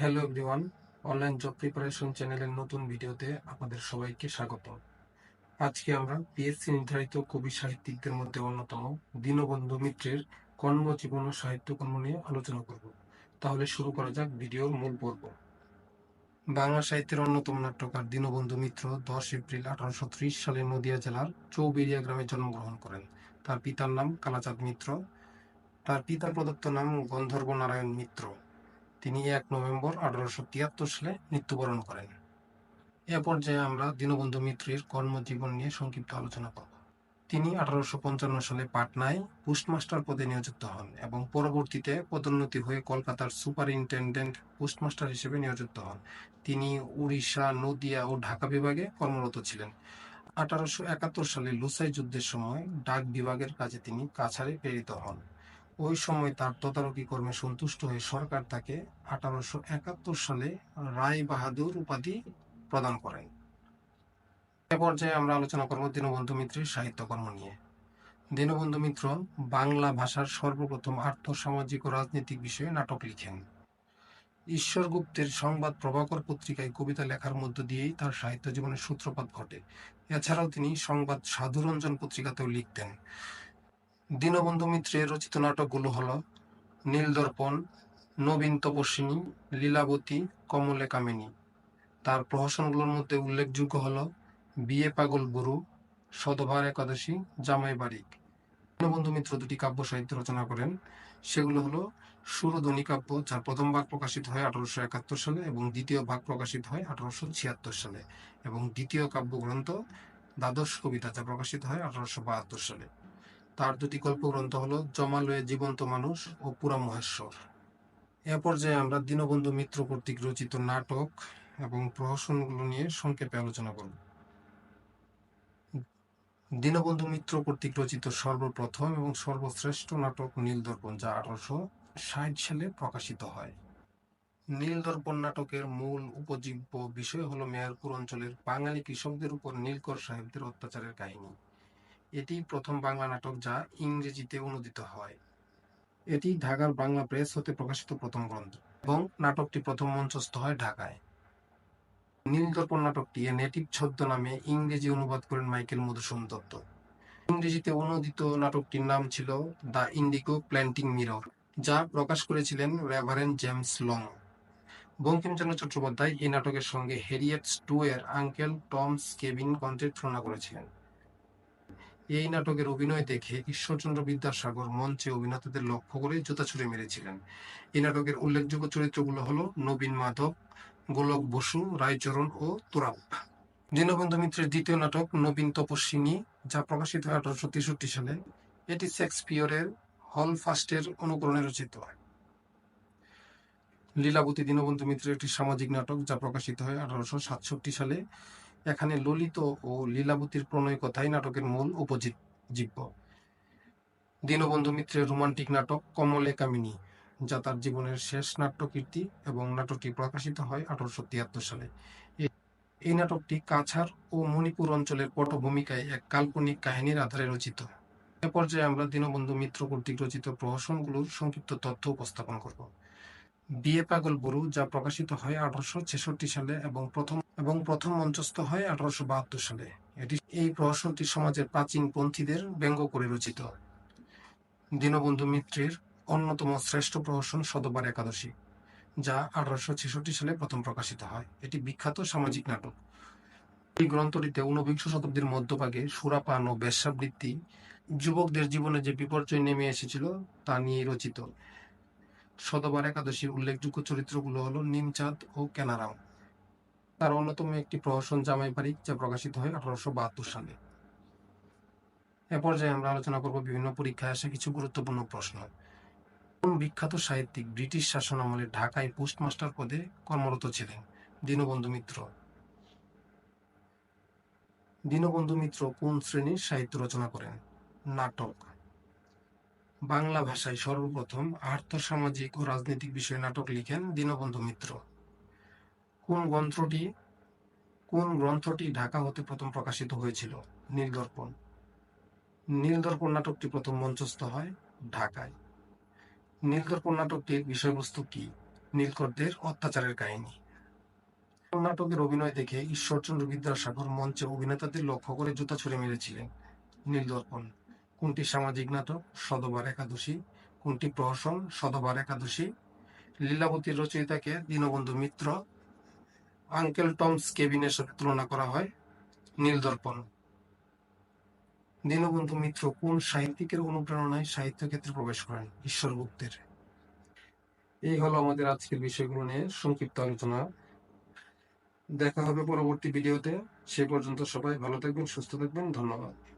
Hello everyone online job preparation চ্যানেলের নতুন ভিডিওতে আপনাদের সবাইকে স্বাগত আজকে আমরা পিএসসি নির্ধারিত কবি সাহিত্যিকদের মধ্যে অন্যতম দীনবন্ধু মিত্রের কর্মজীবন ও সাহিত্যকর্ম নিয়ে আলোচনা করব। তাহলে শুরু করা যাক ভিডিওর মূল পর্ব। বাংলা সাহিত্যের অন্যতম নাট্যকার দীনবন্ধু মিত্র দশ এপ্রিল আঠারোশো ত্রিশ সালে নদিয়া জেলার চৌবেরিয়া গ্রামে জন্মগ্রহণ করেন। তার পিতার নাম কালাচাঁদ মিত্র, তার পিতার প্রদত্ত নাম গন্ধর্ব নারায়ণ মিত্র। তিনি এক নভেম্বর আঠারোশো তিয়াত্তর সালে মৃত্যুবরণ করেন। এ পর্যায়ে আমরা দীনবন্ধু মিত্রের কর্মজীবন নিয়ে সংক্ষিপ্ত আলোচনা করব। তিনি আঠারোশো পঞ্চান্ন সালে পাটনায় পোস্টমাস্টার পদে নিয়োজিত হন এবং পরবর্তীতে পদোন্নতি হয়ে কলকাতার সুপারিনটেন্ডেন্ট পোস্টমাস্টার হিসেবে নিয়োজিত হন। তিনি উড়িষ্যা, নদিয়া ও ঢাকা বিভাগে কর্মরত ছিলেন। আঠারোশো একাত্তর সালে লুসাই যুদ্ধের সময় ডাক বিভাগের কাজে তিনি কাছাড়ে প্রেরিত হন। ওই সময় তার তদারকি কর্মে সন্তুষ্ট হয়ে সরকার তাকে আঠারোশো একাত্তর সালে রায় বাহাদুর উপাধি প্রদান করেন। এ পর্যায়ে আমরা আলোচনা করব দীনবন্ধু মিত্রের সাহিত্যকর্ম নিয়ে। দীনবন্ধু মিত্র বাংলা ভাষার সর্বপ্রথম আর্থসামাজিক ও রাজনৈতিক বিষয়ে নাটক লিখেন। ঈশ্বর গুপ্তের সংবাদ প্রভাকর পত্রিকায় কবিতা লেখার মধ্য দিয়েই তার সাহিত্য জীবনের সূত্রপাত ঘটে। এছাড়াও তিনি সংবাদ সাধুরঞ্জন পত্রিকাতেও লিখতেন। দীনবন্ধু মিত্রের রচিত নাটকগুলো হলো নীলদর্পণ নবীন তপস্বিনী, লীলাবতী, কমলে কামিনী। তার প্রহসনগুলোর মধ্যে উল্লেখযোগ্য হল বিয়ে পাগল বুড়ু, সদভার একাদশী, জামাই বাড়িক দীনবন্ধু মিত্র দুটি কাব্য সাহিত্য রচনা করেন। সেগুলো হলো সুরধ্বনি কাব্য, যার প্রথম ভাগ প্রকাশিত হয় আঠারোশো একাত্তর সালে এবং দ্বিতীয় ভাগ প্রকাশিত হয় আঠারোশো ছিয়াত্তর সালে এবং দ্বিতীয় কাব্যগ্রন্থ দ্বাদশ কবিতা, যা প্রকাশিত হয় আঠারোশো বাহাত্তর সালে। তার দুটি গল্পগ্রন্থ হলো জমালয়ে জীবন্ত মানুষ ও পুরা মহেশ্বর। এ পর্যায়ে আমরা দীনবন্ধু মিত্র কর্তৃক রচিত নাটক এবং প্রহসনগুলো নিয়ে সংক্ষেপে আলোচনা করব। দীনবন্ধু মিত্র কর্তৃক রচিত সর্বপ্রথম এবং সর্বশ্রেষ্ঠ নাটক নীলদর্পণ, যা আঠারোশো ষাট সালে প্রকাশিত হয়। নীলদর্পণ নাটকের মূল উপজীব্য বিষয় হলো মেহেরপুর অঞ্চলের বাঙালি কৃষকদের উপর নীলকর সাহেবদের অত্যাচারের কাহিনী। এটি প্রথম বাংলা নাটক যা ইংরেজিতে অনুদিত হয়। এটি ঢাকার বাংলা প্রেস হতে প্রকাশিত প্রথম গ্রন্থ এবং নাটকটি প্রথম মঞ্চস্থ হয় ঢাকায়। নীলদর্পণ নাটকটি নেটিভ ছদ্ম নামে ইংরেজি অনুবাদ করেন মাইকেল মধুসূদন দত্ত। ইংরেজিতে অনুদিত নাটকটির নাম ছিল দ্য ইন্ডিগো প্ল্যান্টিং মিরর, যা প্রকাশ করেছিলেন reverend James Long. Bankimchandra Chattopadhyay এই নাটকের সঙ্গে হেরিয়েট স্টু এর আঙ্কেল টমস কেবিন কন্টের তুলনা করেছিলেন। এই নাটকের অভিনয় দেখে ঈশ্বরচন্দ্র বিদ্যাসাগর মঞ্চে অভিনেতাদের লক্ষ্য করে জুতা ছুড়ে মেরেছিলেন। এই নাটকের উল্লেখযোগ্য চরিত্রগুলো হলো নবীন মাধব, গোলক বসু, রায়চরণ ও তোরাব। দীনবন্ধু মিত্রের দ্বিতীয় নাটক নবীন তপস্বিনী, যা প্রকাশিত হয় আঠারোশো তেষট্টি সালে। এটি শেক্সপিয়রের হল ফার্স্টের অনুকরণে রচিত। লীলাবতী দীনবন্ধু মিত্রের একটি সামাজিক নাটক, যা প্রকাশিত হয় আঠারোশো সাতষট্টি সালে। এখানে ললিত ও লীলাবতীর প্রণয় কথাই নাটকের মূল উপজীব্য দীনবন্ধু মিত্রের রোমান্টিক নাটক কমলে কামিনী, যা তার জীবনের শেষ নাট্যকীর্তি এবং নাটকটি প্রকাশিত হয় আঠারোশো তিয়াত্তর সালে। এই নাটকটি কাছাড় ও মণিপুর অঞ্চলের পটভূমিকায় এক কাল্পনিক কাহিনীর আধারে রচিত। এ পর্যায়ে আমরা দীনবন্ধু মিত্র কর্তৃক রচিত প্রহসনগুলোর সংক্ষিপ্ত তথ্য উপস্থাপন করব। বিয়ে পাগল বরু, যা প্রকাশিত হয় আঠারোশো ছেষট্টি সালে এবং প্রথম এবং প্রথম মঞ্চস্থ হয় আঠারোশো বাহাত্তর সালে। এটি এই প্রহসনটি সমাজের প্রাচীন পন্থীদের ব্যঙ্গ করে রচিত। দীনবন্ধু মিত্রের অন্যতম শ্রেষ্ঠ প্রহসন শতবার একাদশী, যা আঠারোশো ছেষট্টি সালে প্রথম প্রকাশিত হয়। এটি বিখ্যাত সামাজিক নাটক। এই গ্রন্থটিতে ঊনবিংশ শতাব্দীর মধ্যভাগে সুরাপান ও বেশ্যাবৃত্তি যুবকদের জীবনে যে বিপর্যয় নেমে এসেছিল তা নিয়ে রচিত। শতবার একাদশীর উল্লেখযোগ্য চরিত্রগুলো হলো নিমচাঁদ ও কেনারাম। তার অন্যতম একটি প্রহসন জামাই বাড়ি, যা প্রকাশিত হয় আঠারোশো বাহাত্তর সালে। এ পর্যায়ে আমরা আলোচনা করব বিভিন্ন পরীক্ষায় আসা কিছু গুরুত্বপূর্ণ প্রশ্ন। কোন বিখ্যাত সাহিত্যিক ব্রিটিশ শাসন আমলে ঢাকায় পোস্টমাস্টার পদে কর্মরত ছিলেন? দীনবন্ধু মিত্র। দীনবন্ধু মিত্র কোন শ্রেণির সাহিত্য রচনা করেন? নাটক। বাংলা ভাষায় সর্বপ্রথম আর্থসামাজিক ও রাজনৈতিক বিষয়ে নাটক লিখেন দীনবন্ধু মিত্র। কোন গ্রন্থটি কোন গ্রন্থটি ঢাকা হতে প্রথম প্রকাশিত হয়েছিল? নীলদর্পণ। নীলদর্পণ নাটকটি প্রথম মঞ্চস্থ হয় ঢাকায়। নীলদর্পণ নাটকটির বিষয়বস্তু কি? নীলকরদের অত্যাচারের কাহিনী। নাটকের অভিনয় দেখে ঈশ্বরচন্দ্র বিদ্যাসাগর মঞ্চে অভিনেতাদের লক্ষ্য করে জুতা ছুড়ে মেরেছিলেন নীলদর্পণ। কোনটি সামাজিক নাটক, সদবার একাদশী? কোনটি প্রহসন, সদবার একাদশী? লীলাবতীর রচয়িতাকে দীনবন্ধু মিত্র আঙ্কেল টমস কেবিনের সাথে তুলনা করা হয় নীলদর্পণ। দীনবন্ধু মিত্র কোন সাহিত্যিকের অনুপ্রেরণায় সাহিত্য ক্ষেত্রে প্রবেশ করেন? ঈশ্বর গুপ্তের এই হলো আমাদের আজকের বিষয়গুলো নিয়ে সংক্ষিপ্ত আলোচনা। দেখা হবে পরবর্তী ভিডিওতে। সে পর্যন্ত সবাই ভালো থাকবেন, সুস্থ থাকবেন। ধন্যবাদ।